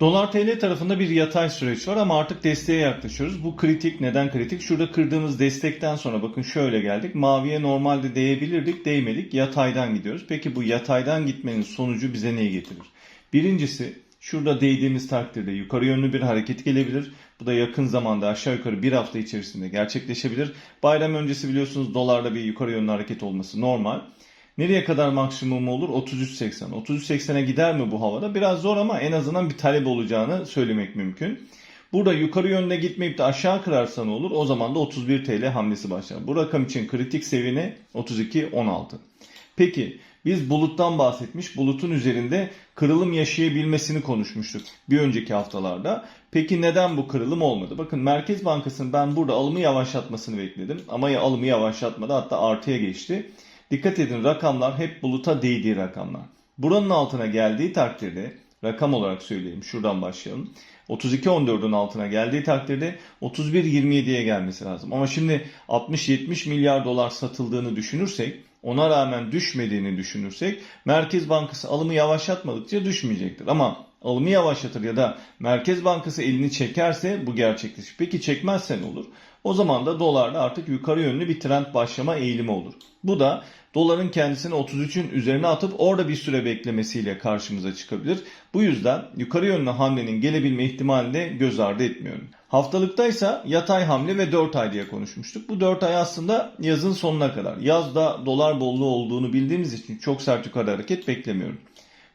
Dolar TL tarafında bir yatay süreç var ama artık desteğe yaklaşıyoruz. Bu kritik. Neden kritik? Şurada kırdığımız destekten sonra bakın şöyle geldik. Maviye normalde değebilirdik, değmedik. Yataydan gidiyoruz. Peki bu yataydan gitmenin sonucu bize neyi getirir? Birincisi şurada değdiğimiz takdirde yukarı yönlü bir hareket gelebilir. Bu da yakın zamanda aşağı yukarı bir hafta içerisinde gerçekleşebilir. Bayram öncesi biliyorsunuz dolarda bir yukarı yönlü hareket olması normal. Nereye kadar maksimum olur? 33.80. 33.80'e gider mi bu havada? Biraz zor ama en azından bir talep olacağını söylemek mümkün. Burada yukarı yönde gitmeyip de aşağı kırarsa ne olur? O zaman da 31 TL hamlesi başlar. Bu rakam için kritik seviyene 32.16. Peki biz buluttan bahsetmiş. Bulutun üzerinde kırılım yaşayabilmesini konuşmuştuk bir önceki haftalarda. Peki neden bu kırılım olmadı? Bakın Merkez Bankası'nın ben burada alımı yavaşlatmasını bekledim. Ama ya alımı yavaşlatmadı hatta artıya geçti. Dikkat edin rakamlar hep buluta değdiği rakamlar. Buranın altına geldiği takdirde rakam olarak söyleyeyim şuradan başlayalım. 32.14'ün altına geldiği takdirde 31.27'ye gelmesi lazım. Ama şimdi 60-70 milyar dolar satıldığını düşünürsek ona rağmen düşmediğini düşünürsek Merkez Bankası alımı yavaşlatmadıkça düşmeyecektir. Ama alımı yavaşlatır ya da Merkez Bankası elini çekerse bu gerçekleşir. Peki çekmezse ne olur? O zaman da dolarda artık yukarı yönlü bir trend başlama eğilimi olur. Bu da doların kendisini 33'ün üzerine atıp orada bir süre beklemesiyle karşımıza çıkabilir. Bu yüzden yukarı yönlü hamlenin gelebilme ihtimalini de göz ardı etmiyorum. Haftalıktaysa yatay hamle ve 4 ay diye konuşmuştuk. Bu 4 ay aslında yazın sonuna kadar. Yazda dolar bolluğu olduğunu bildiğimiz için çok sert yukarı hareket beklemiyorum.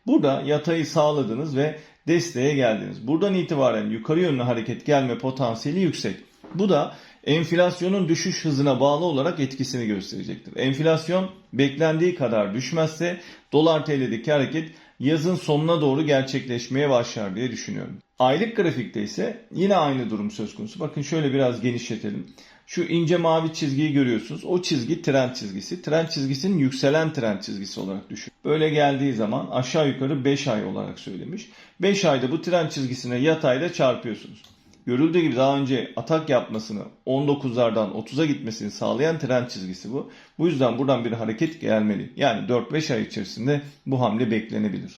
Burada yatayı sağladınız ve desteğe geldiniz. Buradan itibaren yukarı yönlü hareket gelme potansiyeli yüksek. Bu da enflasyonun düşüş hızına bağlı olarak etkisini gösterecektir. Enflasyon beklendiği kadar düşmezse dolar TL'deki hareket yazın sonuna doğru gerçekleşmeye başlar diye düşünüyorum. Aylık grafikte ise yine aynı durum söz konusu. Bakın şöyle biraz genişletelim. Şu ince mavi çizgiyi görüyorsunuz. O çizgi trend çizgisi. Trend çizgisinin yükselen trend çizgisi olarak düşün. Böyle geldiği zaman aşağı yukarı 5 ay olarak söylemiş. 5 ayda bu trend çizgisine yatayla çarpıyorsunuz. Görüldüğü gibi daha önce atak yapmasını 19'lardan 30'a gitmesini sağlayan trend çizgisi bu. Bu yüzden buradan bir hareket gelmeli. Yani 4-5 ay içerisinde bu hamle beklenebilir.